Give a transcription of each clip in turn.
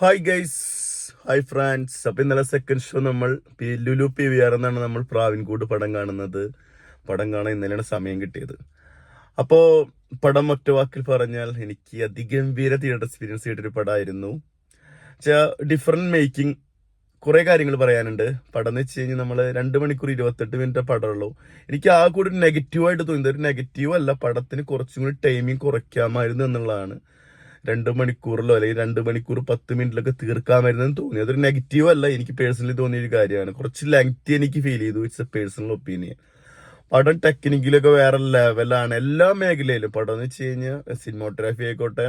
Hi guys hi friends അപ്പം ഇന്നലെ second show നമ്മൾ P Lulu P V R എന്നാണ് നമ്മൾ പ്രാവിൻകൂട് പടം കാണുന്നത്. പടം കാണാൻ ഇന്നലെയാണ് സമയം കിട്ടിയത്. അപ്പോൾ പടം ഒറ്റ വാക്കിൽ പറഞ്ഞാൽ എനിക്ക് അതിഗംഭീര തിയേറ്റർ എക്സ്പീരിയൻസ് ചെയ്തിട്ടൊരു പടമായിരുന്നു വെച്ചാൽ ഡിഫറെന്റ് മേക്കിംഗ് കുറേ കാര്യങ്ങൾ പറയാനുണ്ട്. പടം എന്ന് വെച്ച് കഴിഞ്ഞാൽ നമ്മൾ രണ്ട് മണിക്കൂർ ഇരുപത്തെട്ട് മിനിറ്റ് പടമുള്ളൂ എനിക്ക് ആ കൂടി നെഗറ്റീവായിട്ട് തോന്നിയത്. ഒരു നെഗറ്റീവ് അല്ല പടത്തിന് കുറച്ചും കൂടി ടൈമിംഗ് കുറയ്ക്കാമായിരുന്നു എന്നുള്ളതാണ്. രണ്ട് മണിക്കൂറിലോ അല്ലെങ്കിൽ രണ്ട് മണിക്കൂർ പത്ത് മിനിറ്റിലൊക്കെ തീർക്കാമായിരുന്നെന്ന് തോന്നി അതൊരു നെഗറ്റീവ് അല്ല. എനിക്ക് പേഴ്സണലി തോന്നിയ ഒരു കാര്യമാണ്. കുറച്ച് ലെങ്തി എനിക്ക് ഫീൽ ചെയ്തു. ഇറ്റ്സ് എ പേഴ്സണൽ ഒപ്പീനിയൻ പടം ടെക്നിക്കലൊക്കെ വേറെ ലെവലാണ് എല്ലാ മേഖലയിലും പടം എന്ന് വെച്ച് കഴിഞ്ഞാൽ സിനിമോഗ്രാഫി ആയിക്കോട്ടെ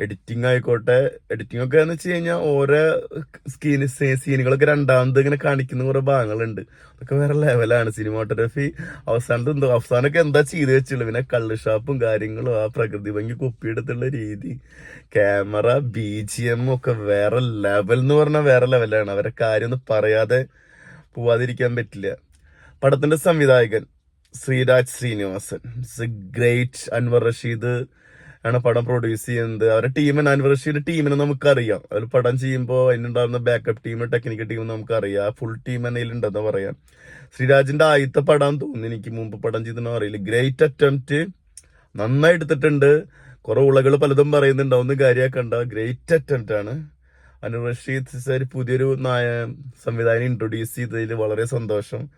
എഡിറ്റിംഗ് ആയിക്കോട്ടെ. എഡിറ്റിംഗ് ഒക്കെ എന്ന് വെച്ച് കഴിഞ്ഞാൽ ഓരോ സ്കീന് സീനുകളൊക്കെ രണ്ടാമത് ഇങ്ങനെ കാണിക്കുന്ന കുറെ ഭാഗങ്ങളുണ്ട്. അതൊക്കെ വേറെ ലെവലാണ് സിനിമാറ്റോഗ്രാഫി അവസാനത്തെ എന്തോ അവസാനമൊക്കെ എന്താ ചെയ്ത് വെച്ചുള്ളൂ പിന്നെ കള്ള് ഷാപ്പും കാര്യങ്ങളും ആ പ്രകൃതി ഭംഗി കുപ്പിയെടുത്തുള്ള രീതി. ക്യാമറ ബി ജി എം ഒക്കെ വേറെ ലെവൽ എന്ന് പറഞ്ഞാൽ വേറെ ലെവലാണ് അവരെ കാര്യം ഒന്നും പറയാതെ പോവാതിരിക്കാൻ പറ്റില്ല. പടത്തിന്റെ സംവിധായകൻ ശ്രീരാജ് ശ്രീനിവാസൻ. ഗ്രേറ്റ് അൻവർ റഷീദ് ആണ് പടം പ്രൊഡ്യൂസ് ചെയ്യുന്നത്. അവരുടെ ടീമിന് അനുവർഷിയുടെ ടീമിനെ നമുക്കറിയാം. അവർ പടം ചെയ്യുമ്പോൾ അതിനുണ്ടാകുന്ന ബാക്കപ്പ് ടീം ടെക്നിക്കൽ ടീം നമുക്കറിയാം. ഫുൾ ടീം എന്നതിലുണ്ടെന്ന് പറയാം. ശ്രീരാജിന്റെ ആദ്യത്തെ പടം തോന്നുന്നു എനിക്ക് മുമ്പ് പടം ചെയ്തെന്ന് അറിയില്ല ഗ്രേറ്റ് അറ്റംപ്റ്റ് നന്നായി എടുത്തിട്ടുണ്ട്. കുറെ ഉളകൾ പലതും പറയുന്നുണ്ടാവുന്ന കാര്യമൊക്കെ കാര്യമാക്കണ്ട ഗ്രേറ്റ് അറ്റംപ്റ്റ് ആണ്. അനു സാർ പുതിയൊരു നായ സംവിധാനം ഇൻട്രൊഡ്യൂസ് ചെയ്തതിൽ വളരെ സന്തോഷം.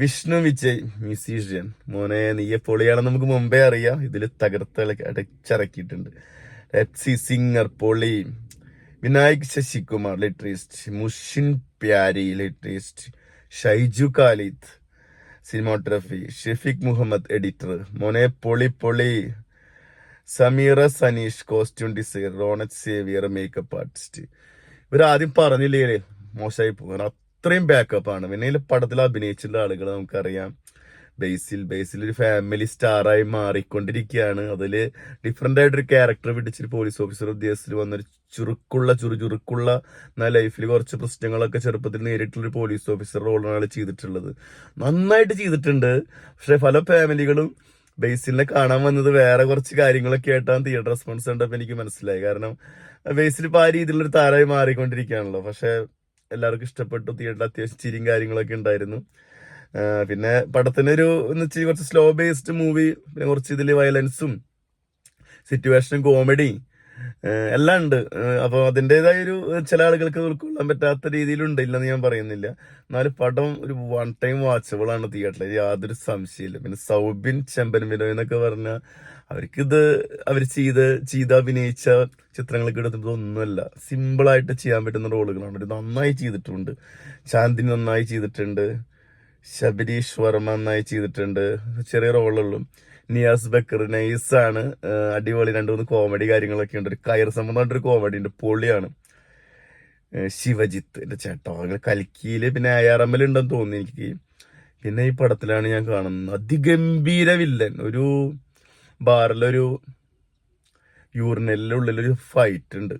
വിഷ്ണു വിജയ് മ്യൂസീഷ്യൻ മോനെ നീയെ പൊളിയാണെന്ന് നമുക്ക് മുമ്പേ അറിയാം. ഇതിൽ തകർത്ത് അടച്ചിറക്കിയിട്ടുണ്ട് എപ്സി സിംഗർ പൊളി Vinayak Sasikumar lyricist Muhsin Parari lyricist Shyju Khalid cinematography Shafeeq Muhammed editor. മോനെ പൊളി പൊളി Sameera Saneesh costume designer Ronex Xavier makeup artist ഇവരാദ്യം പറഞ്ഞില്ലേ മോശമായി പോകും അത്രയും ബാക്കപ്പ് ആണ്. പിന്നെ പടത്തിൽ അഭിനയിച്ചിട്ടുള്ള ആളുകൾ നമുക്കറിയാം. ബേസിൽ ബേസിൽ ഒരു ഫാമിലി സ്റ്റാറായി മാറിക്കൊണ്ടിരിക്കുകയാണ്. അതിൽ ഡിഫറെന്റ് ആയിട്ടൊരു ക്യാരക്ടർ പിടിച്ചിട്ട് പോലീസ് ഓഫീസർ ഉദ്യോഗസ്ഥർ വന്നൊരു ചുരുക്കുള്ള ചുറു ചുരുക്കുള്ള ലൈഫിൽ കുറച്ച് പ്രശ്നങ്ങളൊക്കെ ചെറുപ്പത്തിൽ നേരിട്ടുള്ള പോലീസ് ഓഫീസർ റോളാണ് ചെയ്തിട്ടുള്ളത്. നന്നായിട്ട് ചെയ്തിട്ടുണ്ട്. പക്ഷെ പല ഫാമിലികളും ബേസിലിനെ കാണാൻ വന്നത് വേറെ കുറച്ച് കാര്യങ്ങളൊക്കെ ആയിട്ടാണ് തിയേറ്റർ റെസ്പോൺസ് കണ്ടപ്പോൾ എനിക്ക് മനസ്സിലായി. കാരണം ബേസിൽ ഇപ്പോൾ ആ രീതിയിലുള്ളൊരു താരമായി മാറിക്കൊണ്ടിരിക്കുകയാണല്ലോ. പക്ഷെ എല്ലാവർക്കും ഇഷ്ടപ്പെട്ടു തിയേറ്ററിൽ അത്യാവശ്യം ചിരിയും കാര്യങ്ങളൊക്കെ ഉണ്ടായിരുന്നു. പിന്നെ പടത്തിനൊരു എന്ന് വെച്ചാൽ കുറച്ച് സ്ലോ ബേസ്ഡ് മൂവി പിന്നെ കുറച്ച് ഇതിൽ വയലൻസും സിറ്റുവേഷനും കോമഡി എല്ലാം ഉണ്ട്. അപ്പോൾ അതിന്റെതായ ഒരു ചില ആളുകൾക്ക് ഉൾക്കൊള്ളാൻ പറ്റാത്ത രീതിയിലുണ്ട് ഇല്ലെന്ന് ഞാൻ പറയുന്നില്ല. എന്നാലും പടം ഒരു വൺ ടൈം വാച്ചബിൾ ആണ് തിയേറ്ററിൽ യാതൊരു സംശയമില്ല പിന്നെ സൗബിൻ ചെമ്പൻ വിനോയ് എന്നൊക്കെ പറഞ്ഞാൽ അവർക്കിത് അവർ ചെയ്ത് ചെയ്ത് അഭിനയിച്ച ചിത്രങ്ങളൊക്കെ എടുത്തത് ഒന്നുമല്ല. സിമ്പിളായിട്ട് ചെയ്യാൻ പറ്റുന്ന റോളുകളാണ്. ഒരു നന്നായി ചെയ്തിട്ടുണ്ട്. ചാന്ദിനി നന്നായി ചെയ്തിട്ടുണ്ട്. ശബരീഷ് വർമ്മ നന്നായി ചെയ്തിട്ടുണ്ട്. ചെറിയ റോളുള്ളൂ നിയാസ് ബക്കർ നൈസാണ്. അടിപൊളി രണ്ട് മൂന്ന് കോമഡി കാര്യങ്ങളൊക്കെ ഉണ്ട്. ഒരു കയർ സംബന്ധമായിട്ടൊരു കോമഡി ഉണ്ട്. പൊളിയാണ്. ശിവജിത്ത് എന്റെ ചേട്ടാ. അങ്ങനെ കൽക്കിയിൽ പിന്നെ ആർ എം എൽ ഉണ്ടെന്ന് തോന്നി എനിക്ക്. പിന്നെ ഈ പടത്തിലാണ് ഞാൻ കാണുന്നത്. അതിഗംഭീര വില്ലൻ. ഒരു ബാറിലൊരു യൂറിനലിന്റെ ഉള്ളിലൊരു ഫൈറ്റ് ഉണ്ട്.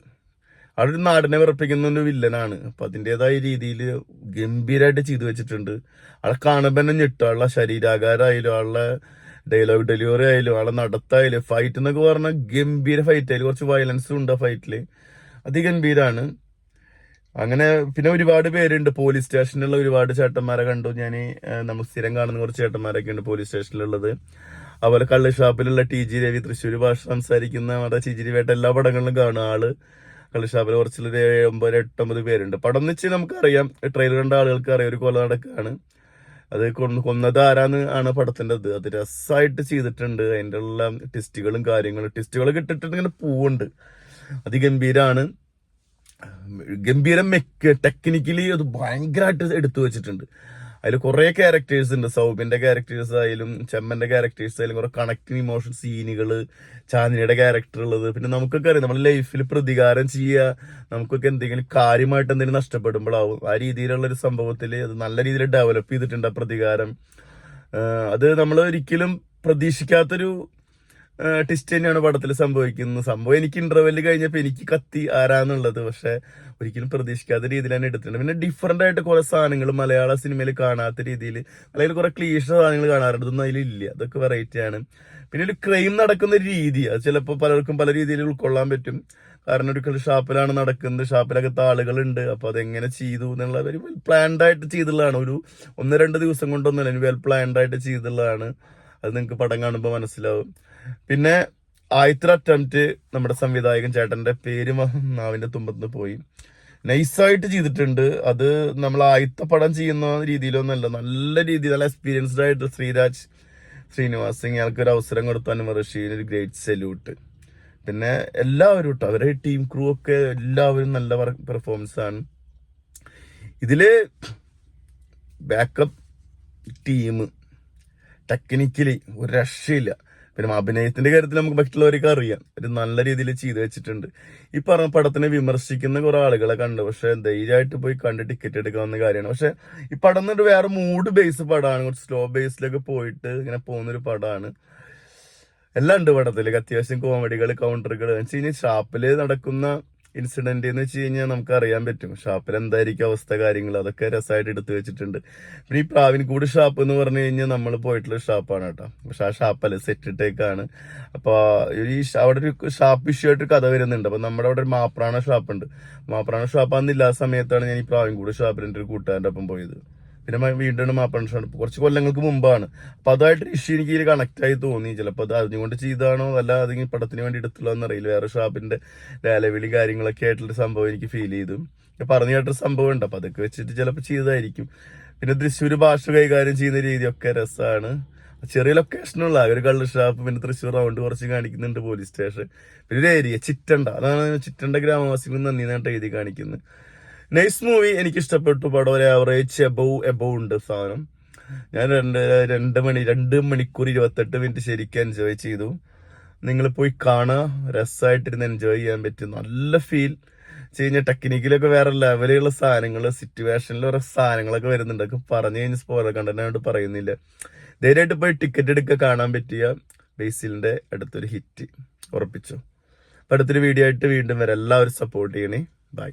അവിടെ ഒരു നാടിനെ വിറപ്പിക്കുന്ന ഒരു വില്ലനാണ്. അപ്പൊ അതിന്റെതായ രീതിയിൽ ഗംഭീരമായിട്ട് ചെയ്തു വെച്ചിട്ടുണ്ട്. ആളെ കാണുമ്പോൾ തന്നെ ഞെട്ടും. ആളുടെ ശരീരാകാരമായാലും ആളുടെ ഡയലോഗ് ഡെലിവറി ആയാലും ആളെ നടത്തായാലും ഫൈറ്റ് എന്നൊക്കെ പറഞ്ഞാൽ ഗംഭീര ഫൈറ്റ് ആയാലും കുറച്ച് വയലൻസും ഉണ്ട് ആ ഫൈറ്റിൽ അതിഗംഭീരാണ്. അങ്ങനെ പിന്നെ ഒരുപാട് പേരുണ്ട്. പോലീസ് സ്റ്റേഷനിലുള്ള ഒരുപാട് ചേട്ടന്മാരെ കണ്ടു. ഞാൻ നമുക്ക് സ്ഥിരം കാണുന്ന കുറച്ച് ചേട്ടന്മാരൊക്കെ ഉണ്ട് പോലീസ് സ്റ്റേഷനിലുള്ളത് അതുപോലെ കള്ള് ഷാപ്പിലുള്ള ടി ജി രവി തൃശ്ശൂർ ഭാഷ സംസാരിക്കുന്ന നമ്മുടെ ചിജിരി വേട്ട എല്ലാ പടങ്ങളിലും കാണും ആൾ. കള്ള് ഷാപ്പിൽ കുറച്ചുള്ളത് ഏഴ് ഒമ്പത് എട്ടൊമ്പത് പേരുണ്ട്. പടം എന്ന് വെച്ചാൽ നമുക്കറിയാം ട്രെയിലർ കണ്ട ആളുകൾക്ക് അറിയാം ഒരു കൊല നടക്കാണ്. അത് കൊന്ന് കൊന്നത് ആരാന്ന് ആണ് പടത്തിന്റെ ഇത് അത് രസമായിട്ട് ചെയ്തിട്ടുണ്ട്. അതിന്റെ ഉള്ള ടെസ്റ്റുകളും കാര്യങ്ങളും. ടെസ്റ്റുകളൊക്കെ ഇട്ടിട്ട് ഇങ്ങനെ പൂവുണ്ട്. അതിഗംഭീരാണ്. ഗംഭീരം മെക്ക് ടെക്നിക്കലി അത് ഭയങ്കരമായിട്ട് എടുത്തു വെച്ചിട്ടുണ്ട്. അതിൽ കുറെ ക്യാരക്ടേഴ്സ് ഉണ്ട്. സൗബിന്റെ ക്യാരക്ടേഴ്സ് ആയാലും ചെമ്മന്റെ ക്യാരക്ടേഴ്സ് ആയാലും കുറെ കണക്റ്റിംഗ് ഇമോഷൻ സീനുകൾ ചാന്ദിനിയുടെ ക്യാരക്ടർ ഉള്ളത്. പിന്നെ നമുക്കൊക്കെ അറിയാം നമ്മുടെ ലൈഫിൽ പ്രതികാരം ചെയ്യുക നമുക്കൊക്കെ എന്തെങ്കിലും കാര്യമായിട്ട് എന്തെങ്കിലും നഷ്ടപ്പെടുമ്പോഴാവും ആ രീതിയിലുള്ള ഒരു സംഭവത്തിൽ അത് നല്ല രീതിയിൽ ഡെവലപ്പ് ചെയ്തിട്ടുണ്ട് ആ പ്രതികാരം. അത് നമ്മൾ ഒരിക്കലും പ്രതീക്ഷിക്കാത്തൊരു ടിസ്റ്റ് തന്നെയാണ് പടത്തിൽ സംഭവിക്കുന്നത്. സംഭവം എനിക്ക് ഇന്റർവെൽ കഴിഞ്ഞപ്പോൾ എനിക്ക് കത്തി ആരാന്നുള്ളത്. പക്ഷെ ഒരിക്കലും പ്രതീക്ഷിക്കാത്ത രീതിയിലാണ് എടുത്തിട്ടുണ്ട് പിന്നെ ഡിഫറെന്റ് ആയിട്ട് കുറെ സാധനങ്ങൾ മലയാള സിനിമയിൽ കാണാത്ത രീതിയിൽ അല്ലെങ്കിൽ കുറെ ക്ലീഷ സാധനങ്ങൾ കാണാറുണ്ട് ഇതൊന്നും അതിലില്ല. അതൊക്കെ വെറൈറ്റി ആണ്. പിന്നെ ഒരു ക്രൈം നടക്കുന്ന രീതി. അത് ചിലപ്പോൾ പലർക്കും പല രീതിയിൽ ഉൾക്കൊള്ളാൻ പറ്റും. കാരണം ഒരു ഷാപ്പിലാണ് നടക്കുന്നത്. ഷാപ്പിലകത്ത് ആളുകളുണ്ട്. അപ്പൊ അതെങ്ങനെ ചെയ്തു എന്നുള്ള ഒരു പ്ലാൻഡ് ആയിട്ട് ചെയ്തുള്ളതാണ്. ഒരു ഒന്ന് രണ്ട് ദിവസം കൊണ്ടൊന്നുമല്ല വെൽ പ്ലാൻഡ് ആയിട്ട് ചെയ്തുള്ളതാണ്. അത് നിങ്ങൾക്ക് പടം കാണുമ്പോൾ മനസ്സിലാവും. പിന്നെ ആയിത്ര അറ്റംപ്റ്റ് നമ്മുടെ സംവിധായകൻ ചേട്ടന്റെ പേര് നാവിന്റെ തുമ്പത്ത് പോയി. നൈസായിട്ട് ചെയ്തിട്ടുണ്ട്. അത് നമ്മൾ ആദ്യത്തെ പടം ചെയ്യുന്ന രീതിയിലൊന്നല്ല നല്ല രീതിയിൽ നല്ല എക്സ്പീരിയൻസ്ഡ് ആയിട്ട് ശ്രീരാജ് ശ്രീനിവാസ് സിംഗ് ഇയാൾക്ക് ഒരു അവസരം കൊടുത്തു. അനുമ റഷീന് ഒരു ഗ്രേറ്റ് സല്യൂട്ട് പിന്നെ എല്ലാവരും കേട്ടോ അവരെ ടീം ക്രൂ ഒക്കെ എല്ലാവരും നല്ല പെർഫോമൻസ് ആണ്. ഇതിൽ ബാക്കപ്പ് ടീം ടെക്നിക്കലി ഒരു രക്ഷയില്ല. പിന്നെ അഭിനയത്തിന്റെ കാര്യത്തിൽ നമുക്ക് മറ്റുള്ളവർക്ക് അറിയാം. ഒരു നല്ല രീതിയിൽ ചെയ്ത് വെച്ചിട്ടുണ്ട്. ഈ പറഞ്ഞ പടത്തിനെ വിമർശിക്കുന്ന കുറെ ആളുകളെ കണ്ട്. പക്ഷെ ധൈര്യമായിട്ട് പോയി കണ്ട് ടിക്കറ്റ് എടുക്കാവുന്ന കാര്യമാണ്. പക്ഷെ ഈ പടം എന്നിട്ട് വേറെ മൂഡ് ബേസ് പടമാണ്. കുറച്ച് സ്ലോ ബേസിലൊക്കെ പോയിട്ട് ഇങ്ങനെ പോകുന്നൊരു പടമാണ് എല്ലാം ഉണ്ട് പടത്തിൽ അത്യാവശ്യം കോമഡികൾ കൗണ്ടറുകൾ വെച്ച് കഴിഞ്ഞാൽ ഷാപ്പിൽ നടക്കുന്ന ഇൻസിഡന്റ് എന്ന് വെച്ച് കഴിഞ്ഞാൽ നമുക്ക് അറിയാൻ പറ്റും. ഷാപ്പിൽ എന്തായിരിക്കും അവസ്ഥ കാര്യങ്ങൾ അതൊക്കെ രസമായിട്ട് എടുത്തു വെച്ചിട്ടുണ്ട്. പിന്നെ ഈ പ്രാവിൻകൂട് ഷാപ്പ് എന്ന് പറഞ്ഞു കഴിഞ്ഞാൽ നമ്മൾ പോയിട്ടുള്ള ഷാപ്പാണ് കേട്ടോ. പക്ഷെ ആ ഷാപ്പല്ല സെറ്റ് ടേക്കാണ് അപ്പൊ ഈ അവിടെ ഒരു ഷാപ്പ് ഇഷ്യൂ ആയിട്ട് കഥ വരുന്നുണ്ട്. അപ്പോൾ നമ്മുടെ അവിടെ ഒരു മാപ്രാണ ഷാപ്പ് ഉണ്ട് മാപ്രാണ ഷാപ്പ് അന്നില്ലാത്ത സമയത്താണ് ഞാൻ ഈ പ്രാവിൻകൂട് ഷാപ്പിൽ എന്റെ ഒരു കൂട്ടുകാരന്റെ ഒപ്പം പോയത്. പിന്നെ വീണ്ടും മാപ്രാണ ഷാപ്പ് കുറച്ച് കൊല്ലങ്ങൾക്ക് മുമ്പാണ്. അപ്പൊ അതായിട്ട് ഇഷ്യൂ എനിക്ക് കണക്ട് ആയി തോന്നി. ചിലപ്പോൾ അത് അറിഞ്ഞുകൊണ്ട് ചെയ്താണോ അല്ല അത് പടത്തിന് വേണ്ടി എടുത്തുള്ളൂ എന്നറിയില്ല. വേറെ ഷാപ്പിന്റെ ലേലവിളി കാര്യങ്ങളൊക്കെ ആയിട്ടുള്ള സംഭവം എനിക്ക് ഫീൽ ചെയ്തു. പറഞ്ഞു കേട്ടൊരു സംഭവം ഉണ്ട്. അപ്പൊ അതൊക്കെ വെച്ചിട്ട് ചിലപ്പോൾ ചെയ്തായിരിക്കും പിന്നെ തൃശ്ശൂർ ഭാഷ കൈകാര്യം ചെയ്യുന്ന രീതിയൊക്കെ രസമാണ് ചെറിയ ലൊക്കേഷനുള്ള ഒരു കള്ള് ഷാപ്പ് പിന്നെ തൃശ്ശൂർ റൗണ്ട് കുറച്ച് കാണിക്കുന്നുണ്ട് പോലീസ് സ്റ്റേഷൻ പിന്നെ ഒരു ഏരിയ ചിറ്റണ്ട. അതാണ് ചിറ്റണ്ട ഗ്രാമവാസികൾ നന്ദി നാട്ട് എഴുതി കാണിക്കുന്നത് നൈസ് മൂവി എനിക്ക് ഇഷ്ടപ്പെട്ടു പടം ഒരു ആവറേജ് എബവ് എബവ് ഉണ്ട് സാധനം. ഞാൻ രണ്ട് രണ്ട് മണി രണ്ട് മണിക്കൂർ ഇരുപത്തെട്ട് മിനിറ്റ് ശരിക്കും എൻജോയ് ചെയ്തു. നിങ്ങൾ പോയി കാണുക. രസമായിട്ടിരുന്ന് എൻജോയ് ചെയ്യാൻ പറ്റും. നല്ല ഫീൽ കഴിഞ്ഞാൽ ടെക്നിക്കലൊക്കെ വേറെ ലെവലുള്ള സാധനങ്ങൾ സിറ്റുവേഷനിൽ ഓരോ സാധനങ്ങളൊക്കെ വരുന്നുണ്ട്. അതൊക്കെ പറഞ്ഞു കഴിഞ്ഞ സ്പോയിലർ കണ്ടന്റ് പറയുന്നില്ല. ധൈര്യമായിട്ട് പോയി ടിക്കറ്റ് എടുക്കുക കാണാൻ പറ്റിയ ബേസിലിന്റെ അടുത്തൊരു ഹിറ്റ് ഉറപ്പിച്ചു. അപ്പം അടുത്തൊരു വീഡിയോ ആയിട്ട് വീണ്ടും വരാം. എല്ലാവരും സപ്പോർട്ട് ചെയ്യണേ. ബൈ